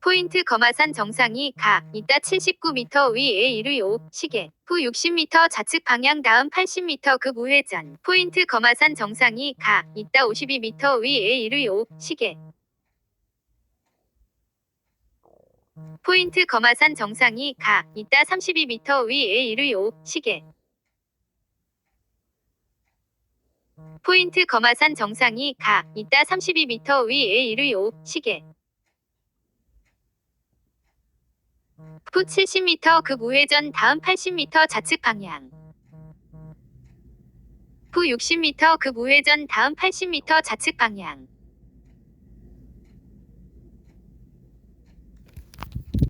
포인트 거마산 정상이 가 이따 79m 위에 1의 5 시계. 후 60m 좌측 방향 다음 80m 급 우회전. 포인트 거마산 정상이 가 이따 52m 위에 1의 5 시계. 포인트 거마산 정상이 가 이따 32m 위에 1의 5 시계. 포인트 거마산 정상이 가 이따 32m 위에 1의 5 시계 후 70m 급 우회전 다음 80m 좌측 방향. 후 60m 급 우회전 다음 80m 좌측 방향